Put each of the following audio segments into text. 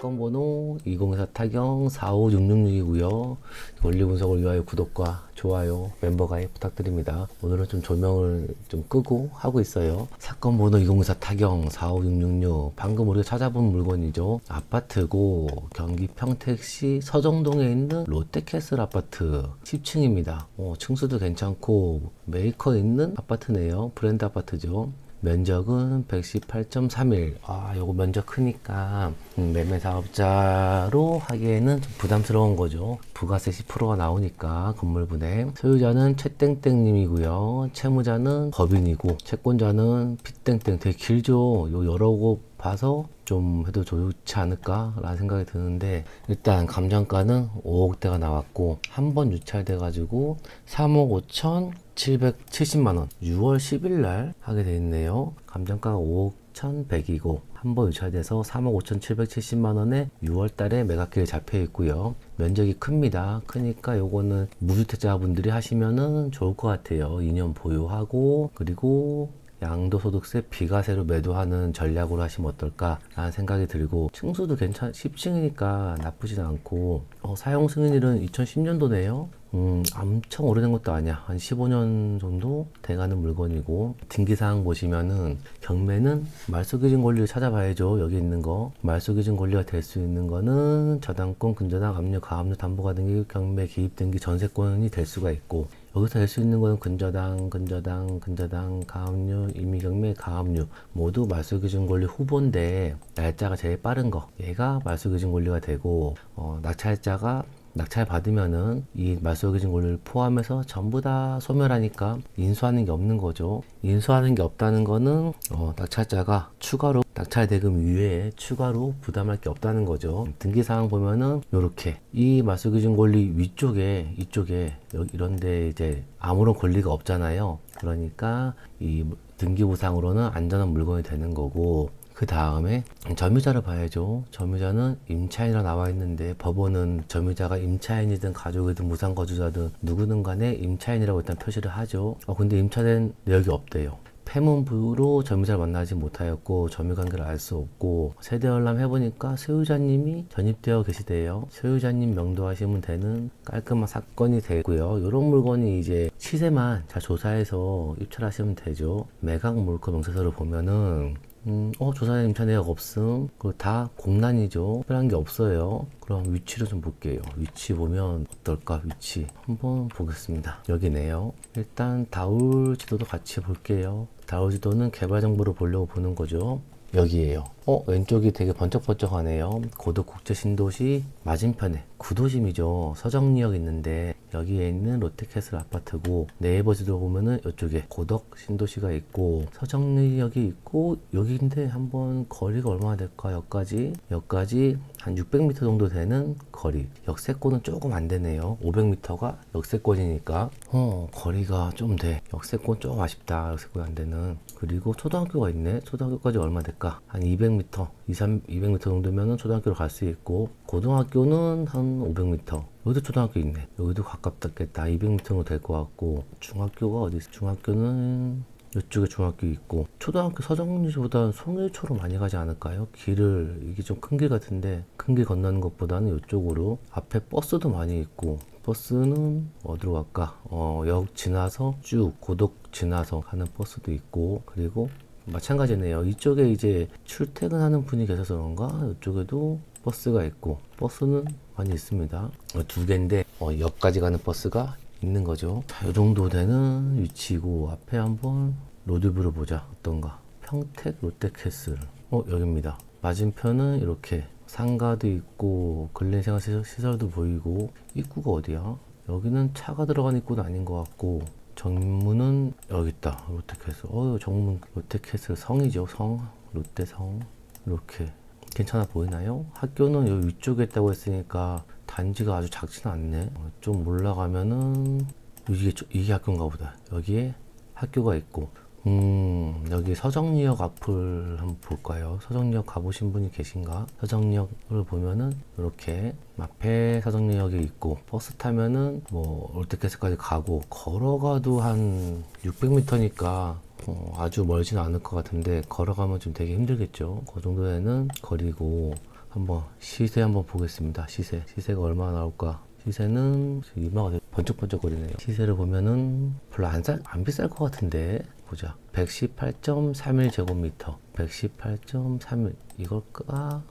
사건 번호 204 타경 45666이고요. 원리 분석을 위하여 구독과 좋아요, 멤버 가입 부탁드립니다. 오늘은 좀 조명을 좀 끄고 하고 있어요. 사건 번호 204 타경 45666 방금 우리가 찾아본 물건이죠. 아파트고 경기 평택시 서정동에 있는 롯데캐슬 아파트 10층입니다. 어, 층수도 괜찮고 메이커 있는 아파트네요. 브랜드 아파트죠. 면적은 118.31. 아, 요거 면적 크니까 음, 매매 사업자로 하기에는 좀 부담스러운 거죠. 부가세 10%가 나오니까 건물분에 소유자는 최땡땡님이고요. 채무자는 법인이고 채권자는 피땡땡 되게 길죠. 요 여러 곳 봐서 좀 해도 좋지 않을까라는 생각이 드는데 일단 감정가는 5억대가 나왔고 한 번 유찰돼 가지고 3억 5천 770만 원 6월 10일 날 하게 돼 있네요. 감정가가 5억 1,100이고 한 번 유찰돼서 3억 5,770만 원에 6월 달에 매각기를 잡혀 있고요. 면적이 큽니다. 크니까 요거는 무주택자분들이 하시면은 좋을 것 같아요. 2년 보유하고 그리고 양도소득세 비과세로 매도하는 전략으로 하시면 어떨까라는 생각이 들고 층수도 괜찮 10층이니까 나쁘진 않고 어, 사용 승인일은 2010년도네요. 음, 엄청 오래된 것도 아니야. 한 15년 정도 돼가는 물건이고, 등기사항 보시면은, 경매는 말소기준 권리를 찾아봐야죠. 여기 있는 거. 말소기준 권리가 될 수 있는 거는 저당권, 근저당, 압류, 가압류, 담보가 등기, 경매, 기입 등기, 전세권이 될 수가 있고, 여기서 될수 있는 거는 근저당, 근저당, 근저당, 가압류, 임의경매, 가압류 모두 말소기준 권리 후보인데 날짜가 제일 빠른 거 얘가 말소기준 권리가 되고 어, 낙찰자가 낙찰 받으면은 이 말소기준 권리를 포함해서 전부 다 소멸하니까 인수하는 게 없는 거죠. 인수하는 게 없다는 거는 어, 낙찰자가 추가로 낙찰 대금 이외에 추가로 부담할 게 없다는 거죠. 등기 사항 보면은 요렇게 이 말소기준 권리 위쪽에 이쪽에 이런데 이제 아무런 권리가 없잖아요. 그러니까 이 등기부상으로는 안전한 물건이 되는 거고 그 다음에 점유자를 봐야죠. 점유자는 임차인이라 나와 있는데 법원은 점유자가 임차인이든 가족이든 무상거주자든 누구든 간에 임차인이라고 일단 표시를 하죠. 어, 근데 임차된 내역이 없대요. 폐문부로 점유자를 만나지 못하였고 점유관계를 알 수 없고 세대 열람 해보니까 소유자님이 전입되어 계시대요. 소유자님 명도하시면 되는 깔끔한 사건이 되고요. 이런 물건이 이제 시세만 잘 조사해서 입찰하시면 되죠. 매각 물건 명세서를 보면은 음, 어, 조사에 임차 내역 없음. 그리고 다 공란이죠. 특별한 게 없어요. 그럼 위치를 좀 볼게요. 위치 보면 어떨까? 위치. 한번 보겠습니다. 여기네요. 일단 다울 지도도 같이 볼게요. 다울 지도는 개발 정보를 보려고 보는 거죠. 여기에요. 어, 왼쪽이 되게 번쩍번쩍하네요. 고덕 국제 신도시 맞은편에 구도심이죠. 서정리역 있는데 여기에 있는 롯데캐슬 아파트고 네이버 지도 보면은 이쪽에 고덕 신도시가 있고 서정리역이 있고 여기인데 한번 거리가 얼마나 될까? 여기까지 여기까지 한 600m 정도 되는 거리. 역세권은 조금 안 되네요. 500m가 역세권이니까 어 거리가 좀 돼. 역세권 조금 아쉽다. 역세권 안 되는. 그리고 초등학교가 있네. 초등학교까지 얼마 될까? 한 200m, 2, 3, 200m 정도면은 초등학교를 갈수 있고 고등학교는 한 500m. 여기도 초등학교 있네. 여기도 가깝겠다. 200m 정도 될 것 같고 중학교가 어디 있어? 중학교는 이쪽에 중학교 있고 초등학교 서정리보다는 송일초로 많이 가지 않을까요? 길을 이게 좀 큰 길 같은데 큰 길 건너는 것보다는 이쪽으로 앞에 버스도 많이 있고 버스는 어디로 갈까? 어, 역 지나서 쭉 고덕 지나서 가는 버스도 있고 그리고 마찬가지네요. 이쪽에 이제 출퇴근하는 분이 계셔서 그런가 이쪽에도 버스가 있고 버스는 많이 있습니다. 어, 두 개인데 어, 역까지 가는 버스가 있는 거죠. 자, 이 정도 되는 위치고 앞에 한번 로드뷰를 보자. 어떤가? 평택 롯데캐슬. 어, 여기입니다. 맞은편은 이렇게 상가도 있고 근린생활 시설- 시설도 보이고 입구가 어디야? 여기는 차가 들어간 입구는 아닌 것 같고 정문은 여기 있다. 롯데캐슬. 어, 정문 롯데캐슬 성이죠. 성 롯데성 이렇게 괜찮아 보이나요? 학교는 여기 위쪽에 있다고 했으니까 단지가 아주 작지는 않네. 어, 좀 올라가면은 이게 좀- 이게 학교인가 보다. 여기에 학교가 있고, 음 여기 서정리역 앞을 한번 볼까요? 서정리역 가보신 분이 계신가? 서정리역을 보면은 이렇게 앞에 서정리역이 있고 버스 타면은 뭐 롯데캐슬까지 가고 걸어가도 한 600m니까 어, 아주 멀지는 않을 것 같은데 걸어가면 좀 되게 힘들겠죠. 그 정도에는 거리고 한번 시세 한번 보겠습니다. 시세. 시세가 얼마나 나올까? 시세는 이마가 되게 번쩍번쩍 거리네요. 시세를 보면은 별로 안, 쌀, 안 비쌀 것 같은데 보자. 118.31 제곱미터. 118.31 이걸까?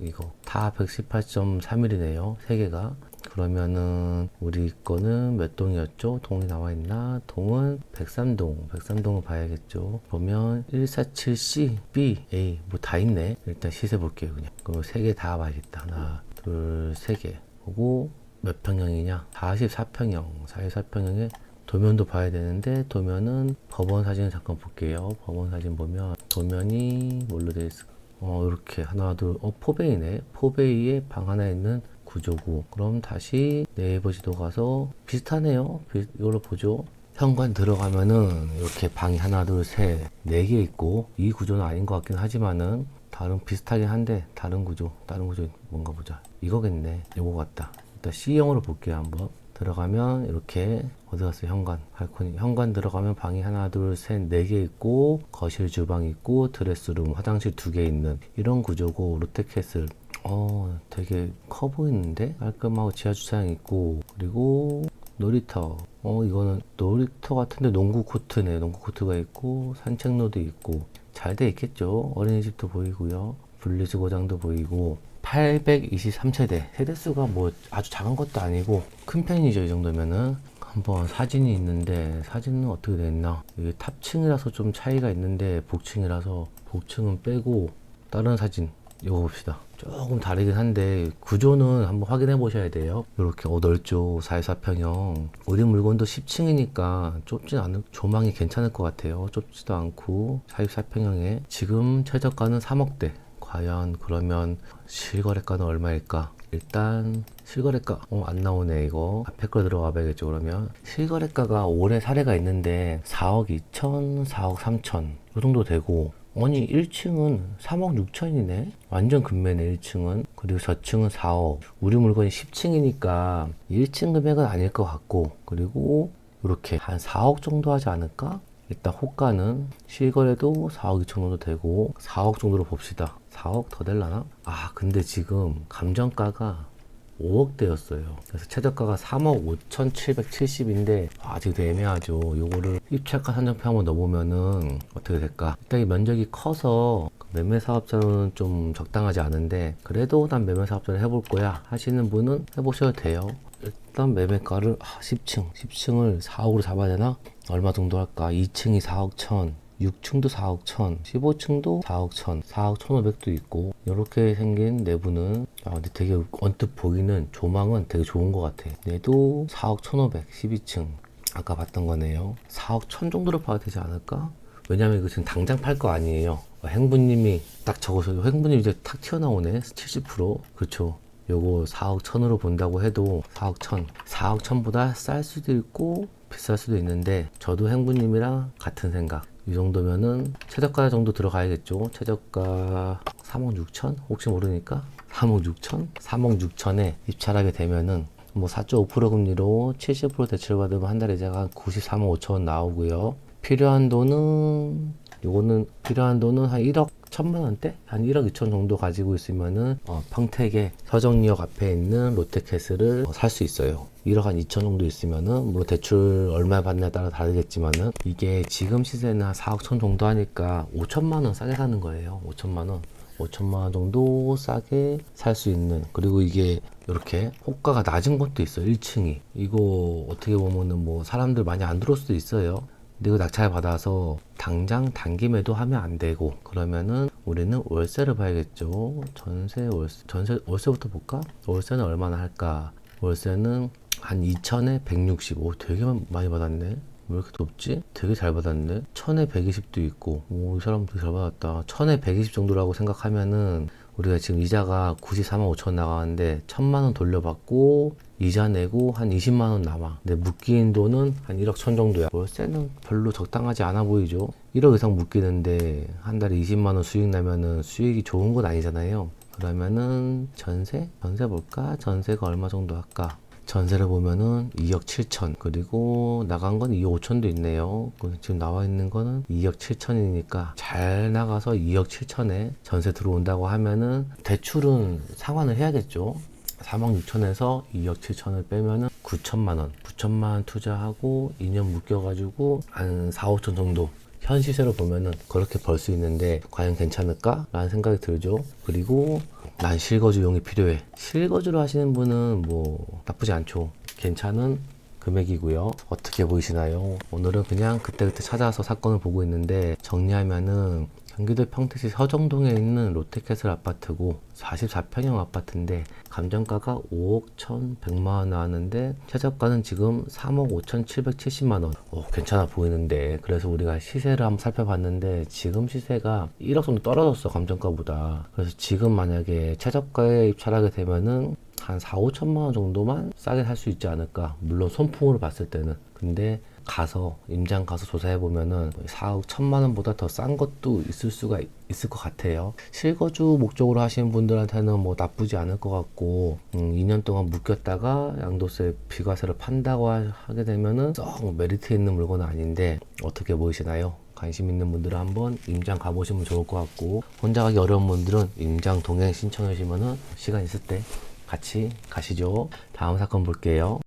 이거 다 118.31이네요. 세 개가. 그러면은 우리 거는 몇 동이었죠? 동이 나와 있나? 동은 103동. 103동을 봐야겠죠. 그러면 147C, B, A 뭐 다 있네. 일단 시세 볼게요, 그냥. 그럼 세 개 다 봐야겠다. 하나, 둘, 세 개. 보고 몇 평형이냐? 44평형. 44평형에 도면도 봐야 되는데 도면은 법원 사진을 잠깐 볼게요. 법원 사진 보면 도면이 뭘로 되어 있을까? 어 이렇게 하나 둘 어 포베이네. 포베이에 방 하나 있는 구조고. 그럼 다시 네이버 지도 가서 비슷하네요. 비- 이걸로 보죠. 현관 들어가면은 이렇게 방이 하나 둘 셋 네 개 있고 이 구조는 아닌 것 같긴 하지만은 다른 비슷하긴 한데 다른 구조 다른 구조 뭔가 보자 이거겠네 요거 같다 일단 C형으로 볼게요. 한번 들어가면 이렇게 어디 갔어 현관 발코니. 현관 들어가면 방이 하나 둘 셋 네 개 있고 거실 주방 있고 드레스룸 화장실 두 개 있는 이런 구조고 롯데캐슬. 어 되게 커 보이는데? 깔끔하고 지하 주차장 있고 그리고 놀이터. 어 이거는 놀이터 같은데 농구 코트네. 농구 코트가 있고 산책로도 있고 잘 돼 있겠죠. 어린이집도 보이고요. 분리수거장도 보이고 823세대. 세대수가 뭐 아주 작은 것도 아니고 큰 편이죠 이 정도면은. 한번 사진이 있는데 사진은 어떻게 됐나. 이게 탑층이라서 좀 차이가 있는데 복층이라서 복층은 빼고 다른 사진 이거 봅시다. 조금 다르긴 한데 구조는 한번 확인해 보셔야 돼요. 이렇게 어 넓죠 44평형. 우리 물건도 10층이니까 좁진 않은 조망이 괜찮을 것 같아요. 좁지도 않고 44평형에. 지금 최저가는 3억대. 과연 그러면 실거래가는 얼마일까? 일단 실거래가 어 안 나오네 이거. 앞에 거 들어가 봐야겠죠 그러면. 실거래가가 올해 사례가 있는데 4억 2천 4억 3천. 이 정도 되고 아니 1층은 3억 6천이네. 완전 금매네 1층은. 그리고 저층은 4억. 우리 물건이 10층이니까 1층 금액은 아닐 것 같고. 그리고 이렇게 한 4억 정도 하지 않을까? 일단 호가는 실거래도 4억 2천 정도 되고 4억 정도로 봅시다. 4억 더 될라나? 아 근데 지금 감정가가 5억대였어요. 그래서 최저가가 3억 5,770인데 아직 도 애매하죠. 요거를 입찰가 산정표 한번 넣어보면은 어떻게 될까? 일단 이 면적이 커서 매매 사업자로는 좀 적당하지 않은데 그래도 난 매매 사업자를 해볼 거야 하시는 분은 해보셔도 돼요. 일단 매매가를 아, 10층, 10층을 4억으로 잡아야 되나? 얼마 정도 할까? 2층이 4억 1천, 6층도 4억 1천, 15층도 4억 1천, 4억 1,500도 있고 이렇게 생긴 내부는 아 근데 되게 언뜻 보기는 조망은 되게 좋은 것 같아. 얘도 4억 1,500, 12층 아까 봤던 거네요. 4억 1천 정도로 봐도 되지 않을까? 왜냐면 이거 지금 당장 팔 거 아니에요. 어, 행부님이 딱 적어서 행부님 이제 탁 튀어나오네. 70% 그렇죠. 요거 4억 천으로 본다고 해도 4억 천, 4억 천보다 쌀 수도 있고 비쌀 수도 있는데 저도 행부님이랑 같은 생각. 이 정도면은 최저가 정도 들어가야겠죠. 최저가 3억 6천? 혹시 모르니까 3억 6천? 3억 6천에 입찰하게 되면은 뭐 4.5% 금리로 70% 대출 받으면 한 달에 한 93억 5천 원 나오고요. 필요한 돈은 요거는 필요한 돈은 한 1억 천만 원대? 한 1억 2천 정도 가지고 있으면은 어, 평택의 서정리역 앞에 있는 롯데캐슬을 살수 있어요. 1억 한 2천 정도 있으면은 뭐 대출 얼마 받냐에 따라 다르겠지만은 이게 지금 시세는 한 4억 천 정도 하니까 5천만 원 싸게 사는 거예요. 5천만 원. 5천만 원 정도 싸게 살 수 있는. 그리고 이게 이렇게 호가가 낮은 것도 있어요. 1층이. 이거 어떻게 보면은 뭐 사람들 많이 안 들어올 수도 있어요. 근데 이거 낙찰 받아서 당장 단기 매도하면 안 되고 그러면은 우리는 월세를 봐야겠죠. 전세 월세 전세 월세부터 볼까? 월세는 얼마나 할까? 월세는 한 2천에 160. 오, 되게 많이 받았네. 왜 이렇게 높지? 되게 잘 받았네. 1000에 120도 있고. 오, 이 사람 되게 잘 받았다. 1000에 120 정도라고 생각하면은 우리가 지금 이자가 93만 5천 나가는데 1000만 원 돌려받고 이자 내고 한 20만 원 남아. 근데 묶인 돈은 한 1억 천 정도야. 월세는 별로 적당하지 않아 보이죠. 1억 이상 묶이는데 한 달에 20만 원 수익 나면은 수익이 좋은 건 아니잖아요. 그러면은 전세? 전세 볼까? 전세가 얼마 정도 할까? 전세를 보면은 2억 7천 그리고 나간 건 2억 5천도 있네요. 그 지금 나와 있는 거는 2억 7천이니까 잘 나가서 2억 7천에 전세 들어온다고 하면은 대출은 상환을 해야겠죠. 3억 6천에서 2억 7천을 빼면은 9천만 원, 9천만 원 투자하고 2년 묶여가지고 한 4, 5천 정도 현 시세로 보면은 그렇게 벌 수 있는데 과연 괜찮을까? 라는 생각이 들죠. 그리고 난 실거주용이 필요해. 실거주를 하시는 분은 뭐 나쁘지 않죠. 괜찮은 금액이고요. 어떻게 보이시나요? 오늘은 그냥 그때그때 찾아서 사건을 보고 있는데 정리하면은 경기도 평택시 서정동에 있는 롯데캐슬 아파트고 44평형 아파트인데 감정가가 5억 1,100만 원 나왔는데 최저가는 지금 3억 5,770만 원. 오, 괜찮아 보이는데 그래서 우리가 시세를 한번 살펴봤는데 지금 시세가 1억 정도 떨어졌어 감정가보다. 그래서 지금 만약에 최저가에 입찰하게 되면은 한 4, 5천만 원 정도만 싸게 살 수 있지 않을까. 물론 손품으로 봤을 때는. 근데 가서 임장 가서 조사해 보면은 4억 1천만 원보다 더 싼 것도 있을 수가 있- 있을 것 같아요. 실거주 목적으로 하시는 분들한테는 뭐 나쁘지 않을 것 같고 음, 2년 동안 묶였다가 양도세 비과세를 판다고 하- 하게 되면은 썩 메리트 있는 물건은 아닌데 어떻게 보이시나요? 관심 있는 분들은 한번 임장 가보시면 좋을 것 같고 혼자 가기 어려운 분들은 임장 동행 신청해 주시면은 시간 있을 때 같이 가시죠. 다음 사건 볼게요.